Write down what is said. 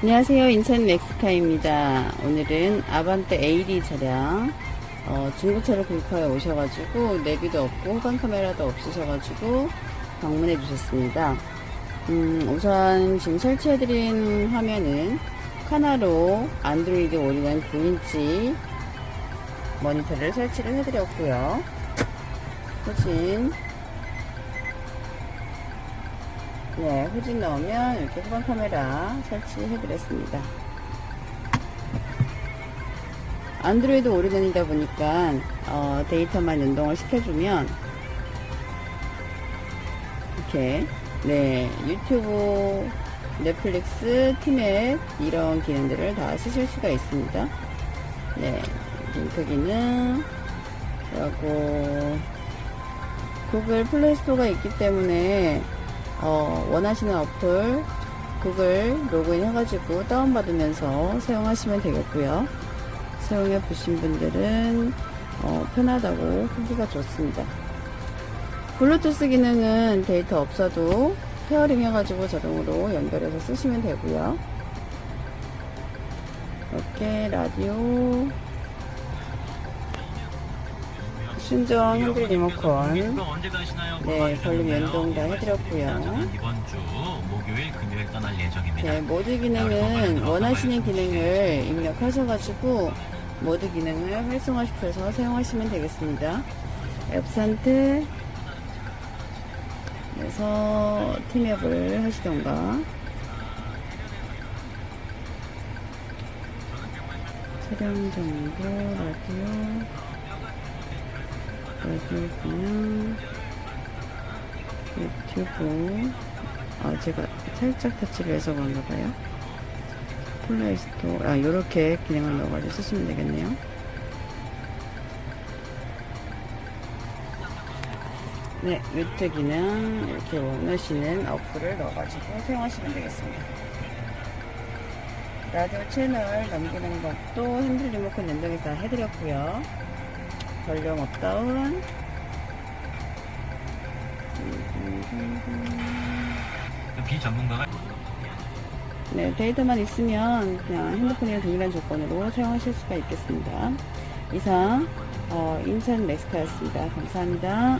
안녕하세요. 인천 멕스카입니다. 오늘은 아반떼 AD 차량, 어, 중고차를 구입하여 오셔가지고, 내비도 없고, 후방 카메라도 없으셔가지고, 방문해 주셨습니다. 음, 우선 지금 설치해드린 화면은 카나로 안드로이드 올인원 9인치 모니터를 설치를 해드렸고요. 후진, 네, 후진 넣으면 이렇게 후방 카메라 설치해드렸습니다. 안드로이드 오리전이다 보니까 어, 데이터만 연동을 시켜주면 이렇게 네 유튜브, 넷플릭스, 티맵 이런 기능들을 다 쓰실 수가 있습니다. 네, 링크 기능 그리고 구글 플레이 스토어가 있기 때문에 어, 원하시는 어플 구글 로그인 해가지고 다운받으면서 사용하시면 되겠고요. 사용해 보신 분들은 어, 편하다고 후기가 좋습니다. 블루투스 기능은 데이터 없어도 페어링 해가지고 자동으로 연결해서 쓰시면 되고요. 이렇게 라디오 순정 핸들 리모컨? 네, 볼륨 연동 다 해드렸고요. 저는 이번 주 목요일, 금요일 떠날 예정입니다. 네, 모드 기능은 원하시는 기능을 입력하셔가지고 모드 기능을 활성화시켜서 사용하시면 되겠습니다. 앱산트 그래서 팀앱을 하시던가 차량 정보 라디오 기능 유튜브. 아 제가 살짝 터치를 해서 그런가 봐요. 플레이스토어. 아 요렇게 기능을 넣어가지고 쓰시면 되겠네요. 네 뮤트 기능. 이렇게 원하시는 어플을 넣어가지고 사용하시면 되겠습니다. 라디오 채널 넘기는 것도 핸들 리모컨 연동해서 다 해드렸고요 볼륨 업다운 비전문가가 네, 데이터만 있으면 그냥 핸드폰이랑 동일한 조건으로 사용하실 수가 있겠습니다. 이상 어, 인천 멕스카였습니다. 감사합니다.